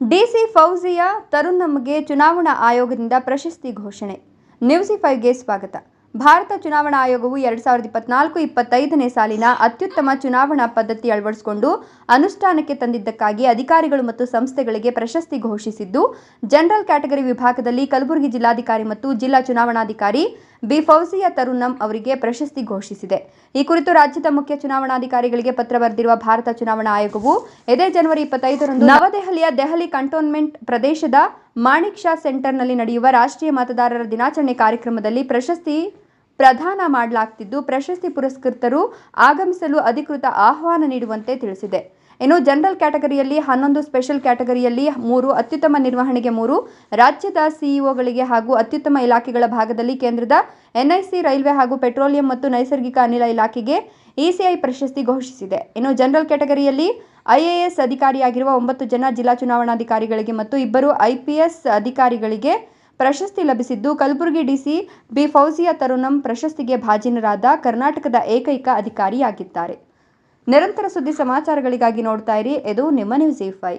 DC Fauzia ನಮಗೆ ಚುನಾವಣಾ ಆಯೋಗದಿಂದ ಪ್ರಶಸ್ತಿ ಘೋಷಣೆ. ನ್ಯೂಸಿ ಫೈವ್ಗೆ ಸ್ವಾಗತ. ಭಾರತ ಚುನಾವಣಾ ಆಯೋಗವು ಎರಡು ಸಾವಿರದ ಇಪ್ಪತ್ನಾಲ್ಕು ಇಪ್ಪತ್ತೈದನೇ ಸಾಲಿನ ಅತ್ಯುತ್ತಮ ಚುನಾವಣಾ ಪದ್ಧತಿ ಅಳವಡಿಸಿಕೊಂಡು ಅನುಷ್ಠಾನಕ್ಕೆ ತಂದಿದ್ದಕ್ಕಾಗಿ ಅಧಿಕಾರಿಗಳು ಮತ್ತು ಸಂಸ್ಥೆಗಳಿಗೆ ಪ್ರಶಸ್ತಿ ಘೋಷಿಸಿದ್ದು, ಜನರಲ್ ಕ್ಯಾಟಗರಿ ವಿಭಾಗದಲ್ಲಿ ಕಲಬುರಗಿ ಜಿಲ್ಲಾಧಿಕಾರಿ ಮತ್ತು ಜಿಲ್ಲಾ ಚುನಾವಣಾಧಿಕಾರಿ ಬಿ ಫೌಜಿಯಾ ತರುಣಂ ಅವರಿಗೆ ಪ್ರಶಸ್ತಿ ಘೋಷಿಸಿದೆ. ಈ ಕುರಿತು ರಾಜ್ಯದ ಮುಖ್ಯ ಚುನಾವಣಾಧಿಕಾರಿಗಳಿಗೆ ಪತ್ರ ಬರೆದಿರುವ ಭಾರತ ಚುನಾವಣಾ ಆಯೋಗವು ಇದೇ ಜನವರಿ ಇಪ್ಪತ್ತೈದರಂದು ನವದೆಹಲಿಯ ದೆಹಲಿ ಕಂಟೋನ್ಮೆಂಟ್ ಪ್ರದೇಶದ ಮಾಣಿಕ್ ಶಾ ಸೆಂಟರ್ನಲ್ಲಿ ನಡೆಯುವ ರಾಷ್ಟ್ರೀಯ ಮತದಾರರ ದಿನಾಚರಣೆ ಕಾರ್ಯಕ್ರಮದಲ್ಲಿ ಪ್ರಶಸ್ತಿ ಪ್ರದಾನ ಮಾಡಲಾಗ್ತಿದ್ದು ಪ್ರಶಸ್ತಿ ಪುರಸ್ಕೃತರು ಆಗಮಿಸಲು ಅಧಿಕೃತ ಆಹ್ವಾನ ನೀಡುವಂತೆ ತಿಳಿಸಿದೆ. ಇನ್ನು ಜನರಲ್ ಕ್ಯಾಟಗರಿಯಲ್ಲಿ ಹನ್ನೊಂದು, ಸ್ಪೆಷಲ್ ಕ್ಯಾಟಗರಿಯಲ್ಲಿ ಮೂರು, ಅತ್ಯುತ್ತಮ ನಿರ್ವಹಣೆಗೆ ಮೂರು, ರಾಜ್ಯದ ಸಿಇಒಗಳಿಗೆ ಹಾಗೂ ಅತ್ಯುತ್ತಮ ಇಲಾಖೆಗಳ ಭಾಗದಲ್ಲಿ ಕೇಂದ್ರದ ಎನ್ಐಸಿ, ರೈಲ್ವೆ ಹಾಗೂ ಪೆಟ್ರೋಲಿಯಂ ಮತ್ತು ನೈಸರ್ಗಿಕ ಅನಿಲ ಇಲಾಖೆಗೆ ಇಸಿಐ ಪ್ರಶಸ್ತಿ ಘೋಷಿಸಿದೆ. ಇನ್ನು ಜನರಲ್ ಕ್ಯಾಟಗರಿಯಲ್ಲಿ ಐಎಎಸ್ ಅಧಿಕಾರಿಯಾಗಿರುವ ಒಂಬತ್ತು ಜನ ಜಿಲ್ಲಾ ಚುನಾವಣಾಧಿಕಾರಿಗಳಿಗೆ ಮತ್ತು ಇಬ್ಬರು ಐಪಿಎಸ್ ಅಧಿಕಾರಿಗಳಿಗೆ ಪ್ರಶಸ್ತಿ ಲಭಿಸಿದ್ದು ಕಲಬುರಗಿ ಡಿಸಿ ಬಿ ಫೌಜಿಯಾ ತರುಣಂ ಪ್ರಶಸ್ತಿಗೆ ಭಾಜನರಾದ ಕರ್ನಾಟಕದ ಏಕೈಕ ಅಧಿಕಾರಿಯಾಗಿದ್ದಾರೆ. ನಿರಂತರ ಸುದ್ದಿ ಸಮಾಚಾರಗಳಿಗಾಗಿ ನೋಡ್ತಾ ಇರಿ. ಇದು ನಿಮ್ಮ ನ್ಯೂಸ್ ಫೈ